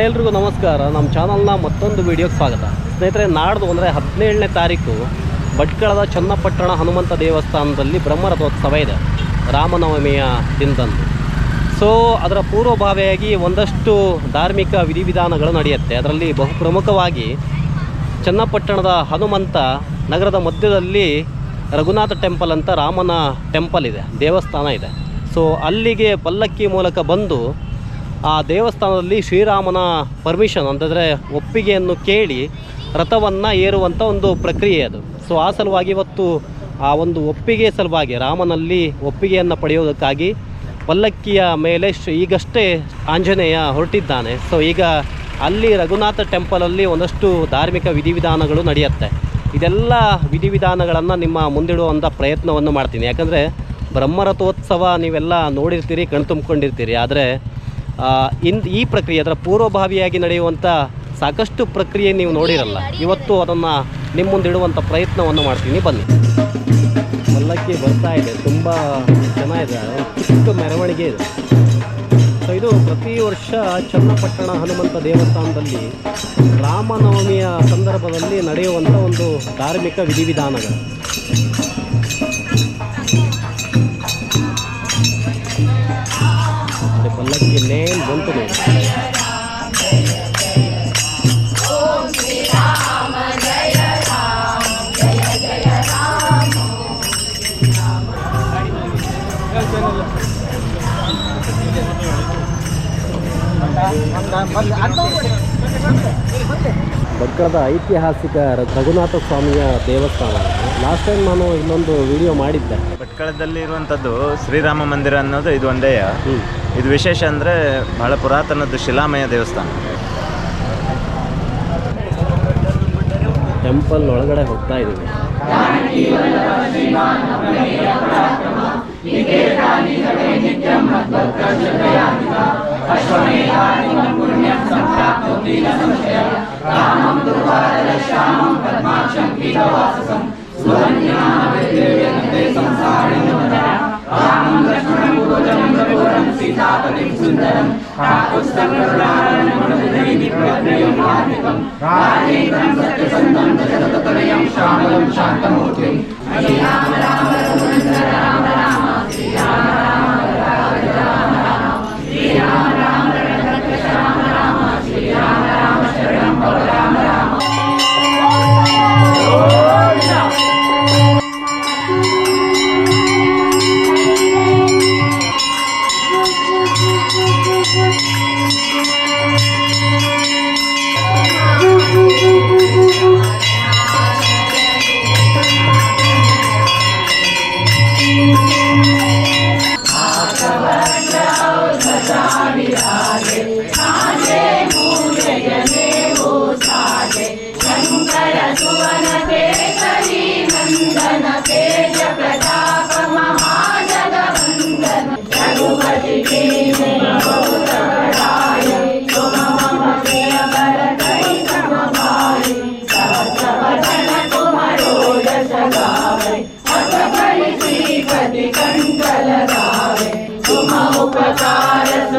Hi ಎಲ್ರಿಗೂ ನಮಸ್ಕಾರ. ನಮ್ಮ ಚಾನಲ್ನ ಮತ್ತೊಂದು ವಿಡಿಯೋಗೆ ಸ್ವಾಗತ. ಸ್ನೇಹಿತರೆ, ನಾಡ್ದು ಅಂದರೆ ಹದಿನೇಳನೇ ತಾರೀಕು ಭಟ್ಕಳದ ಚನ್ನಪಟ್ಟಣ ಹನುಮಂತ ದೇವಸ್ಥಾನದಲ್ಲಿ ಬ್ರಹ್ಮರಥೋತ್ಸವ ಇದೆ. ರಾಮನವಮಿಯ ದಿನದಂದು. ಸೊ ಅದರ ಪೂರ್ವಭಾವಿಯಾಗಿ ಒಂದಷ್ಟು ಧಾರ್ಮಿಕ ವಿಧಿವಿಧಾನಗಳು ನಡೆಯುತ್ತೆ. ಅದರಲ್ಲಿ ಬಹುಪ್ರಮುಖವಾಗಿ ಚನ್ನಪಟ್ಟಣದ ಹನುಮಂತ ನಗರದ ಮಧ್ಯದಲ್ಲಿ ರಘುನಾಥ ಟೆಂಪಲ್ ಅಂತ ರಾಮನ ಟೆಂಪಲ್ ಇದೆ. ದೇವಸ್ಥಾನ ಇದೆ. ಸೊ ಅಲ್ಲಿಗೆ ಪಲ್ಲಕ್ಕಿ ಮೂಲಕ ಬಂದು ಆ ದೇವಸ್ಥಾನದಲ್ಲಿ ಶ್ರೀರಾಮನ ಪರ್ಮಿಷನ್ ಅಂತಂದರೆ ಒಪ್ಪಿಗೆಯನ್ನು ಕೇಳಿ ರಥವನ್ನು ಏರುವಂಥ ಒಂದು ಪ್ರಕ್ರಿಯೆ ಅದು. ಸೊ ಆ ಸಲುವಾಗಿ ಇವತ್ತು ಆ ಒಂದು ಒಪ್ಪಿಗೆ ಸಲುವಾಗಿ ರಾಮನಲ್ಲಿ ಒಪ್ಪಿಗೆಯನ್ನು ಪಡೆಯೋದಕ್ಕಾಗಿ ಪಲ್ಲಕ್ಕಿಯ ಮೇಲೆ ಈಗಷ್ಟೇ ಆಂಜನೇಯ ಹೊರಟಿದ್ದಾನೆ. ಸೊ ಈಗ ಅಲ್ಲಿ ರಘುನಾಥ ಟೆಂಪಲಲ್ಲಿ ಒಂದಷ್ಟು ಧಾರ್ಮಿಕ ವಿಧಿವಿಧಾನಗಳು ನಡೆಯುತ್ತೆ. ಇದೆಲ್ಲ ವಿಧಿವಿಧಾನಗಳನ್ನು ನಿಮ್ಮ ಮುಂದಿಡುವಂಥ ಪ್ರಯತ್ನವನ್ನು ಮಾಡ್ತೀನಿ. ಯಾಕಂದರೆ ಬ್ರಹ್ಮರಥೋತ್ಸವ ನೀವೆಲ್ಲ ನೋಡಿರ್ತೀರಿ, ಕಣ್ತುಂಬ್ಕೊಂಡಿರ್ತೀರಿ. ಆದರೆ ಇನ್ ಈ ಪ್ರಕ್ರಿಯೆ, ಅದರ ಪೂರ್ವಭಾವಿಯಾಗಿ ನಡೆಯುವಂಥ ಸಾಕಷ್ಟು ಪ್ರಕ್ರಿಯೆ ನೀವು ನೋಡಿರಲ್ಲ. ಇವತ್ತು ಅದನ್ನು ನಿಮ್ಮ ಮುಂದಿಡುವಂಥ ಪ್ರಯತ್ನವನ್ನು ಮಾಡ್ತೀನಿ. ಬನ್ನಿ. ಪಲ್ಲಕ್ಕಿ ಬರ್ತಾ ಇದೆ. ತುಂಬ ಚೆನ್ನಾಗಿದೆ. ಚಿಕ್ಕ ಮೆರವಣಿಗೆ ಇದೆ. ಸೊ ಇದು ಪ್ರತಿ ವರ್ಷ ಚನ್ನಪಟ್ಟಣ ಹನುಮಂತ ದೇವಸ್ಥಾನದಲ್ಲಿ ರಾಮನವಮಿಯ ಸಂದರ್ಭದಲ್ಲಿ ನಡೆಯುವಂಥ ಒಂದು ಧಾರ್ಮಿಕ ವಿಧಿವಿಧಾನಗಳು. ಬಂತು ನೋಡಿ ಭಟ್ಕಳದ ಐತಿಹಾಸಿಕ ರಘುನಾಥ ಸ್ವಾಮಿಯ ದೇವಸ್ಥಾನ. ಲಾಸ್ಟ್ ಟೈಮ್ ನಾನು ಇನ್ನೊಂದು ವಿಡಿಯೋ ಮಾಡಿದ್ದೆ. ಭಟ್ಕಳದಲ್ಲಿ ಇರುವಂಥದ್ದು ಶ್ರೀರಾಮ ಮಂದಿರ ಅನ್ನೋದು ಇದು ಒಂದೇ. ವಿಶೇಷ ಅಂದರೆ ಬಹಳ ಪುರಾತನದ ಶಿಲಾಮಯ ದೇವಸ್ಥಾನ ಟೆಂಪಲ್ ಒಳಗಡೆ ಹೋಗ್ತಾ ಇದ್ದೀವಿ ಸಂಸಾರ ജ്ഞാനതരം പുസ്തകങ്ങളാലും സത്യസന്ധം ശാന്തം ശാന്തമൂർത്തി ശ്രീരാമരാ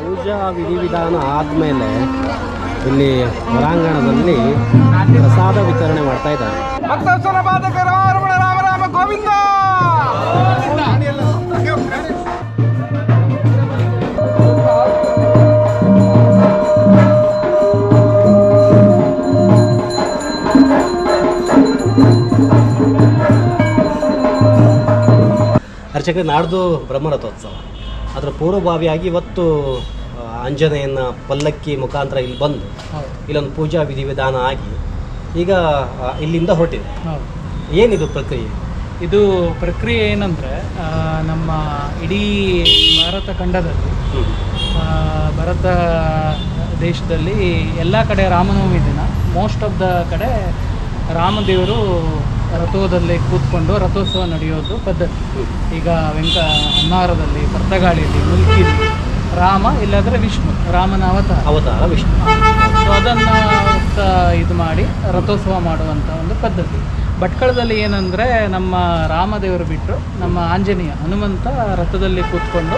ಪೂಜಾ ವಿಧಿವಿಧಾನ ಆದಮೇಲೆ ಇಲ್ಲಿ ಹೊರಾಂಗಣದಲ್ಲಿ ಪ್ರಸಾದ ವಿತರಣೆ ಮಾಡ್ತಾ ಇದ್ದಾರೆ. ಗೋವಿಂದ! ಅರ್ಚಕರೇ ನಾಡ್ದು ಬ್ರಹ್ಮರಥೋತ್ಸವ. ಅದರ ಪೂರ್ವಭಾವಿಯಾಗಿ ಇವತ್ತು ಆಂಜನೇಯನ ಪಲ್ಲಕ್ಕಿ ಮುಖಾಂತರ ಇಲ್ಲಿ ಬಂದು ಇಲ್ಲೊಂದು ಪೂಜಾ ವಿಧಿವಿಧಾನ ಆಗಿ ಈಗ ಇಲ್ಲಿಂದ ಹೊರಟಿದೆ. ಏನಿದು ಪ್ರಕ್ರಿಯೆ? ಇದು ಪ್ರಕ್ರಿಯೆ ಏನಂದರೆ ನಮ್ಮ ಇಡೀ ಭಾರತ ಖಂಡದಲ್ಲಿ ಭಾರತ ದೇಶದಲ್ಲಿ ಎಲ್ಲ ಕಡೆ ರಾಮನವಮಿ ದಿನ. ಮೋಸ್ಟ್ ಆಫ್ ದ ಕಡೆ ರಾಮದೇವರು ರಥೋದಲ್ಲಿ ಕೂತ್ಕೊಂಡು ರಥೋತ್ಸವ ನಡೆಯೋದು ಪದ್ಧತಿ. ಈಗ ವೆಂಕ ಅನ್ನಾರದಲ್ಲಿ ಪರ್ತಗಾಳಿಯಲ್ಲಿ ಮುಲ್ಕಿ ರಾಮ ಇಲ್ಲಾಂದರೆ ವಿಷ್ಣು ರಾಮನ ಅವತಾರ. ಅವತಾರ ವಿಷ್ಣು. ಸೊ ಅದನ್ನು ಇದು ಮಾಡಿ ರಥೋತ್ಸವ ಮಾಡುವಂಥ ಒಂದು ಪದ್ಧತಿ. ಭಟ್ಕಳದಲ್ಲಿ ಏನಂದರೆ ನಮ್ಮ ರಾಮದೇವರು ಬಿಟ್ಟರು ನಮ್ಮ ಆಂಜನೇಯ ಹನುಮಂತ ರಥದಲ್ಲಿ ಕೂತ್ಕೊಂಡು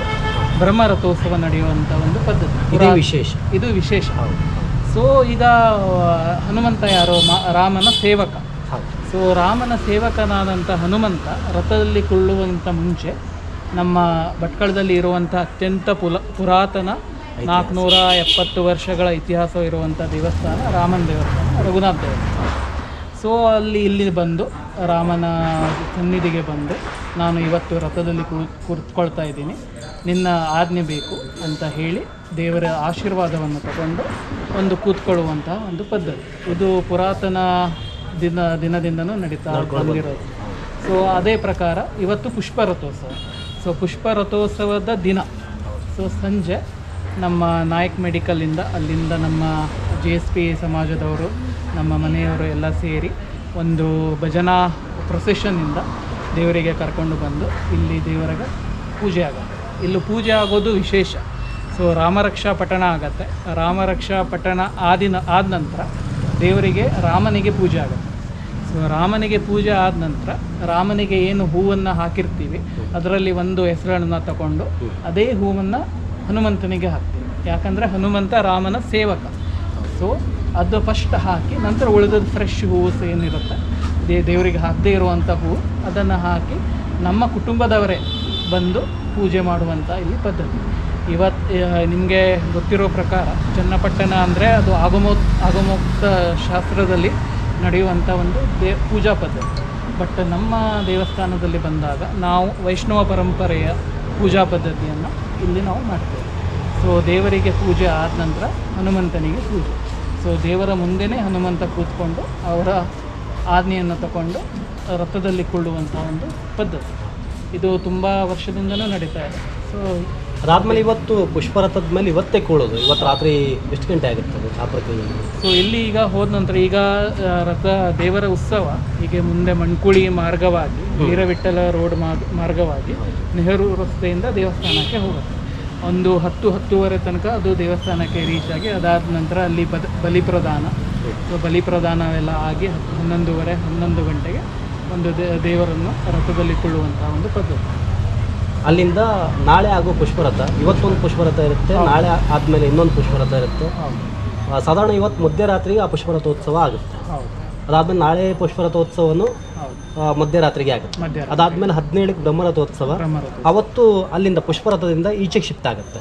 ಬ್ರಹ್ಮ ರಥೋತ್ಸವ ನಡೆಯುವಂಥ ಒಂದು ಪದ್ಧತಿ. ಇದು ವಿಶೇಷ. ಇದು ವಿಶೇಷ. ಸೊ ಈಗ ಹನುಮಂತ ಯಾರು ಮಾ- ರಾಮನ ಸೇವಕ. ಸೊ ರಾಮನ ಸೇವಕನಾದಂಥ ಹನುಮಂತ ರಥದಲ್ಲಿ ಕೊಳ್ಳುವಂಥ ಮುಂಚೆ ನಮ್ಮ ಭಟ್ಕಳದಲ್ಲಿ ಇರುವಂಥ ಅತ್ಯಂತ ಪುಲ ಪುರಾತನ ನಾಲ್ಕುನೂರ ಎಪ್ಪತ್ತು ವರ್ಷಗಳ ಇತಿಹಾಸ ಇರುವಂಥ ದೇವಸ್ಥಾನ ರಾಮನ ದೇವಸ್ಥಾನ ರಘುನಾಥ ದೇವಸ್ಥಾನ. ಸೊ ಅಲ್ಲಿ ಇಲ್ಲಿ ಬಂದು ರಾಮನ ಸನ್ನಿಧಿಗೆ ಬಂದು ನಾನು ಇವತ್ತು ರಥದಲ್ಲಿ ಕೂತ್ಕೊಳ್ತಾ ಇದ್ದೀನಿ. ನಿನ್ನ ಆಜ್ಞೆ ಬೇಕು ಅಂತ ಹೇಳಿ ದೇವರ ಆಶೀರ್ವಾದವನ್ನು ತಗೊಂಡು ಒಂದು ಕೂತ್ಕೊಳ್ಳುವಂತಹ ಒಂದು ಪದ್ಧತಿ. ಇದು ಪುರಾತನ ದಿನ ದಿನದಿಂದನೂ ನಡೀತಾ ಬಂದಿರೋದು. ಸೊ ಅದೇ ಪ್ರಕಾರ ಇವತ್ತು ಪುಷ್ಪ ರಥೋತ್ಸವ ಸೊ ಪುಷ್ಪ ರಥೋತ್ಸವದ ದಿನ. ಸೊ ಸಂಜೆ ನಮ್ಮ ನಾಯಕ್ ಮೆಡಿಕಲಿಂದ ಅಲ್ಲಿಂದ ನಮ್ಮ ಜೆ ಎಸ್ ಪಿ ಸಮಾಜದವರು ನಮ್ಮ ಮನೆಯವರು ಎಲ್ಲ ಸೇರಿ ಒಂದು ಭಜನಾ ಪ್ರೊಸೆಷನ್ನಿಂದ ದೇವರಿಗೆ ಕರ್ಕೊಂಡು ಬಂದು ಇಲ್ಲಿ ದೇವರಿಗೆ ಪೂಜೆ ಆಗುತ್ತೆ. ಇಲ್ಲಿ ಪೂಜೆ ಆಗೋದು ವಿಶೇಷ. ಸೊ ರಾಮರಕ್ಷಾ ಪಠಣ ಆಗತ್ತೆ. ರಾಮರಕ್ಷಾ ಪಠಣ ಆದಿನ ಆದ ನಂತರ ದೇವರಿಗೆ ರಾಮನಿಗೆ ಪೂಜೆ ಆಗುತ್ತೆ. ಸೊ ರಾಮನಿಗೆ ಪೂಜೆ ಆದ ನಂತರ ರಾಮನಿಗೆ ಏನು ಹೂವನ್ನು ಹಾಕಿರ್ತೀವಿ, ಅದರಲ್ಲಿ ಒಂದು ಹೆಸರನ್ನು ತಗೊಂಡು ಅದೇ ಹೂವನ್ನು ಹನುಮಂತನಿಗೆ ಹಾಕ್ತೀವಿ. ಯಾಕಂದರೆ ಹನುಮಂತ ರಾಮನ ಸೇವಕ. ಸೊ ಅದು ಫಸ್ಟ್ ಹಾಕಿ ನಂತರ ಉಳಿದದ್ದು ಫ್ರೆಶ್ ಹೂವು ಏನಿರುತ್ತೆ, ದೇ, ದೇವರಿಗೆ ಹಾಕದೇ ಇರುವಂಥ ಹೂವು ಅದನ್ನು ಹಾಕಿ ನಮ್ಮ ಕುಟುಂಬದವರೇ ಬಂದು ಪೂಜೆ ಮಾಡುವಂಥ ಇಲ್ಲಿ ಪದ್ಧತಿ. ಇವತ್ತು ನಿಮಗೆ ಗೊತ್ತಿರೋ ಪ್ರಕಾರ ಚನ್ನಪಟ್ಟಣ ಅಂದರೆ ಅದು ಆಗಮೋ ಆಗಮೋಕ್ತ ಶಾಸ್ತ್ರದಲ್ಲಿ ನಡೆಯುವಂಥ ಒಂದು ದೇ ಪೂಜಾ ಪದ್ಧತಿ. ಬಟ್ ನಮ್ಮ ದೇವಸ್ಥಾನದಲ್ಲಿ ಬಂದಾಗ ನಾವು ವೈಷ್ಣವ ಪರಂಪರೆಯ ಪೂಜಾ ಪದ್ಧತಿಯನ್ನು ಇಲ್ಲಿ ನಾವು ಮಾಡ್ತೇವೆ. ಸೊ ದೇವರಿಗೆ ಪೂಜೆ ಆದ ನಂತರ ಹನುಮಂತನಿಗೆ ಪೂಜೆ. ಸೊ ದೇವರ ಮುಂದೆನೇ ಹನುಮಂತ ಕೂತ್ಕೊಂಡು ಅವರ ಆಜ್ಞೆಯನ್ನು ತಗೊಂಡು ರಥದಲ್ಲಿ ಕೊಳ್ಳುವಂಥ ಒಂದು ಪದ್ಧತಿ. ಇದು ತುಂಬ ವರ್ಷದಿಂದಲೂ ನಡೀತಾ ಇದೆ. ಸೊ ಅದಾದ್ಮೇಲೆ ಇವತ್ತು ಪುಷ್ಪರಥದ ಮೇಲೆ ಇವತ್ತೇ ಕೂಳೋದು. ಇವತ್ತು ರಾತ್ರಿ ಎಷ್ಟು ಗಂಟೆ ಆಗುತ್ತೆ ಆ ಪ್ರಕ್ರಿಯೆ ಸೊ ಇಲ್ಲಿ ಈಗ ಹೋದ ನಂತರ ಈಗ ರಥ ದೇವರ ಉತ್ಸವ ಹೀಗೆ ಮುಂದೆ ಮಣ್ಕುಳಿ ಮಾರ್ಗವಾಗಿ ವೀರವಿಠಲ ರೋಡ್ ಮಾರ್ಗ ಮಾರ್ಗವಾಗಿ ನೆಹರು ರಸ್ತೆಯಿಂದ ದೇವಸ್ಥಾನಕ್ಕೆ ಹೋಗುತ್ತೆ. ಒಂದು ಹತ್ತು ಹತ್ತುವರೆ ತನಕ ಅದು ದೇವಸ್ಥಾನಕ್ಕೆ ರೀಚ್ ಆಗಿ ಅದಾದ ನಂತರ ಅಲ್ಲಿ ಬದ ಬಲಿಪ್ರದಾನ. ಸೊ ಬಲಿ ಪ್ರದಾನ ಎಲ್ಲ ಆಗಿ ಹತ್ತು- ಹನ್ನೊಂದುವರೆ ಹನ್ನೊಂದು ಗಂಟೆಗೆ ಒಂದು ದೇವರನ್ನು ರಥದಲ್ಲಿ ಕೊಳ್ಳುವಂಥ ಒಂದು ಪದ್ಧತಿ. ಅಲ್ಲಿಂದ ನಾಳೆ ಆಗೋ ಪುಷ್ಪರಥ ಇವತ್ತೊಂದು ಪುಷ್ಪರಥ ಇರುತ್ತೆ ನಾಳೆ ಆದಮೇಲೆ ಇನ್ನೊಂದು ಪುಷ್ಪರಥ ಇರುತ್ತೆ. ಸಾಧಾರಣ ಇವತ್ತು ಮಧ್ಯರಾತ್ರಿಗೆ ಆ ಪುಷ್ಪರಥೋತ್ಸವ ಆಗುತ್ತೆ. ಅದಾದಮೇಲೆ ನಾಳೆ ಪುಷ್ಪರಥೋತ್ಸವನು ಮಧ್ಯರಾತ್ರಿಗೆ ಆಗುತ್ತೆ. ಅದಾದಮೇಲೆ ಹದಿನೇಳಕ್ಕೆ ಬ್ರಹ್ಮರಥೋತ್ಸವ. ಬ್ರಹ್ಮರಥ ಅವತ್ತು ಅಲ್ಲಿಂದ ಪುಷ್ಪರಥದಿಂದ ಈಚೆಗೆ ಶಿಫ್ಟ್ ಆಗುತ್ತೆ.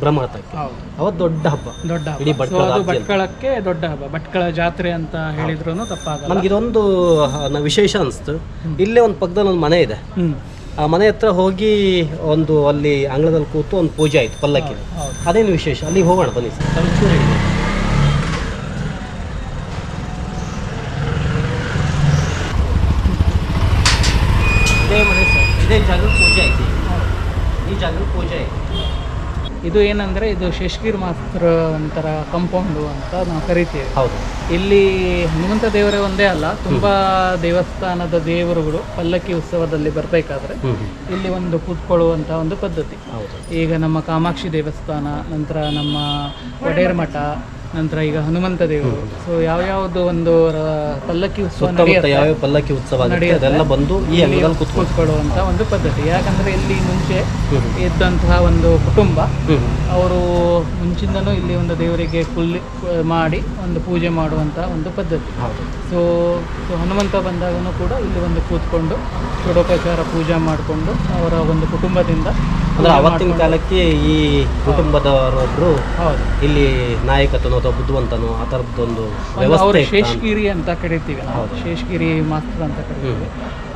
ಬ್ರಹ್ಮರಥಕ್ಕೆ. ಅವತ್ತು ದೊಡ್ಡ ಹಬ್ಬ. ದೊಡ್ಡ ಇಡೀ. ಭಟ್ಕಳಕ್ಕೆ ದೊಡ್ಡ ಹಬ್ಬ. ಭಟ್ಕಳ ಜಾತ್ರೆ ಅಂತ ಹೇಳಿದ್ರು ತಪ್ಪಾಗಲ್ಲ. ನನಗಿದೊಂದು ಇದೊಂದು ವಿಶೇಷ ಅನಿಸ್ತು. ಇಲ್ಲೇ ಒಂದು ಪಕ್ಕದಲ್ಲಿ ಒಂದು ಮನೆ ಇದೆ. ಆ ಮನೆ ಹತ್ರ ಹೋಗಿ ಒಂದು ಅಲ್ಲಿ ಅಂಗಳದಲ್ಲಿ ಕೂತು ಒಂದು ಪೂಜೆ ಆಯಿತು ಪಲ್ಲಕ್ಕಿ ಅದೇನು ವಿಶೇಷ? ಅಲ್ಲಿಗೆ ಹೋಗೋಣ ಬನ್ನಿ ಸರ್. ಇದೇ ಮನೆ ಸರ್. ಇದೇ ಜಾಗ ಪೂಜೆ ಆಯ್ತು. ಈ ಜಾಗ ಪೂಜೆ ಆಯ್ತು. ಇದು ಏನಂದರೆ ಇದು ಶೇಷ್ಗಿರ್ ಮಾಸ್ತರ ಒಂಥರ ಕಂಪೌಂಡು ಅಂತ ನಾವು ಕರಿತೀವಿ. ಹೌದು. ಇಲ್ಲಿ ಹನುಮಂತ ದೇವರೇ ಒಂದೇ ಅಲ್ಲ ತುಂಬಾ ದೇವಸ್ಥಾನದ ದೇವರುಗಳು ಪಲ್ಲಕ್ಕಿ ಉತ್ಸವದಲ್ಲಿ ಬರಬೇಕಾದ್ರೆ ಇಲ್ಲಿ ಒಂದು ಕೂತ್ಕೊಳ್ಳುವಂತ ಒಂದು ಪದ್ಧತಿ. ಈಗ ನಮ್ಮ ಕಾಮಾಕ್ಷಿ ದೇವಸ್ಥಾನ ನಂತರ ನಮ್ಮ ಒಡೆಯರ್ ಮಠ ನಂತರ ಈಗ ಹನುಮಂತ ದೇವರು. ಸೊ ಯಾವ ಯಾವ್ದು ಒಂದು ಪಲ್ಲಕ್ಕಿ ಉತ್ಸವ ಪಲ್ಲಕ್ಕಿ ಉತ್ಸವ ಅದೆಲ್ಲ ಬಂದು ಈ ಕೂತ್ಕೊಂಡು ಒಂದು ಪದ್ಧತಿ. ಯಾಕಂದ್ರೆ ಇಲ್ಲಿ ಮುಂಚೆ. ಇದ್ದಂತಹ ಒಂದು ಕುಟುಂಬ ಅವರು ಮುಂಚಿಂದನೂ ಇಲ್ಲಿ ಒಂದು ದೇವರಿಗೆ ಕುಲ್ಲಿ ಮಾಡಿ ಒಂದು ಪೂಜೆ ಮಾಡುವಂಥ ಒಂದು ಪದ್ಧತಿ. ಸೊ ಸೊ ಹನುಮಂತ ಬಂದಾಗೂ ಕೂಡ ಇಲ್ಲಿ ಒಂದು ಕೂತ್ಕೊಂಡು ಷೋಡೋಪಚಾರ ಪೂಜೆ ಮಾಡಿಕೊಂಡು ಅವರ ಒಂದು ಕುಟುಂಬದಿಂದ ಅಂದ್ರೆ ಅವತ್ತಿನ ಕಾಲಕ್ಕೆ ಈ ಕುಟುಂಬದವರೊಬ್ಬರು ಹೌದು. ಇಲ್ಲಿ ನಾಯಕತ್ವನೋ ಅಥವಾ ಬುದ್ಧಿವಂತನೋ ಆ ಥರದ್ದೊಂದು ವ್ಯವಸ್ಥೆ ಶೇಷಗಿರಿ ಅಂತ ಕರಿತೀವಿ ನಾವು. ಶೇಷಗಿರಿ ಮಾಸ್ಟರ್ ಅಂತ ಕರಿತೀವಿ.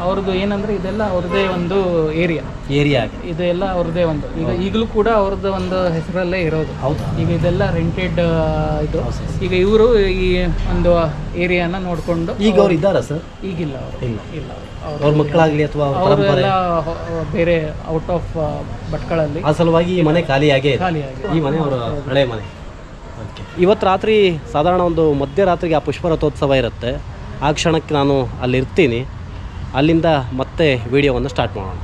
ಅವ್ರದ್ದು ಏನಂದ್ರೆ ಇದೆಲ್ಲ ಅವ್ರದ್ದೇ ಒಂದು ಏರಿಯಾ. ಏರಿಯಾ ಇದೆಲ್ಲ ಅವ್ರದ್ದೇ ಒಂದು. ಈಗ ಈಗಲೂ ಕೂಡ ಅವ್ರದ್ದು ಒಂದು ಹೆಸರಲ್ಲೇ ಇರೋದು. ಹೌದು. ಈಗ ಇದೆಲ್ಲ ರೆಂಟೆಡ್ ಇದು. ಈಗ ಇವರು ಈ ಒಂದು ಏರಿಯಾನ ನೋಡಿಕೊಂಡು ಈಗ ಅವ್ರು ಇದ್ದಾರಾ ಸರ್? ಈಗಿಲ್ಲ ಅವರು. ಇಲ್ಲ. ಇಲ್ಲ ಅವ್ರು. ಅವ್ರ ಮಕ್ಕಳಾಗ್ಲಿ ಅಥವಾ ಅವ್ರ ಪರಂಪರೆ? ಎಲ್ಲ ಬೇರೆ ಔಟ್ ಆಫ್ ಭಟ್ಕಳಲ್ಲಿ. ಆ ಸಲುವಾಗಿ ಈ ಮನೆ ಖಾಲಿಯಾಗೇ ಇದೆ ಖಾಲಿಯಾಗಿ ಈ ಮನೆ ಅವರ ಹಳೆ ಮನೆ. ಇವತ್ತು ರಾತ್ರಿ ಸಾಧಾರಣ ಒಂದು ಮಧ್ಯರಾತ್ರಿಗೆ ಆ ಪುಷ್ಪರಥೋತ್ಸವ ಇರುತ್ತೆ. ಆ ಕ್ಷಣಕ್ಕೆ ನಾನು ಅಲ್ಲಿ ಇರ್ತೀನಿ ಅಲ್ಲಿಂದ ಮತ್ತೆ ವಿಡಿಯೋವನ್ನು ಸ್ಟಾರ್ಟ್ ಮಾಡೋಣ.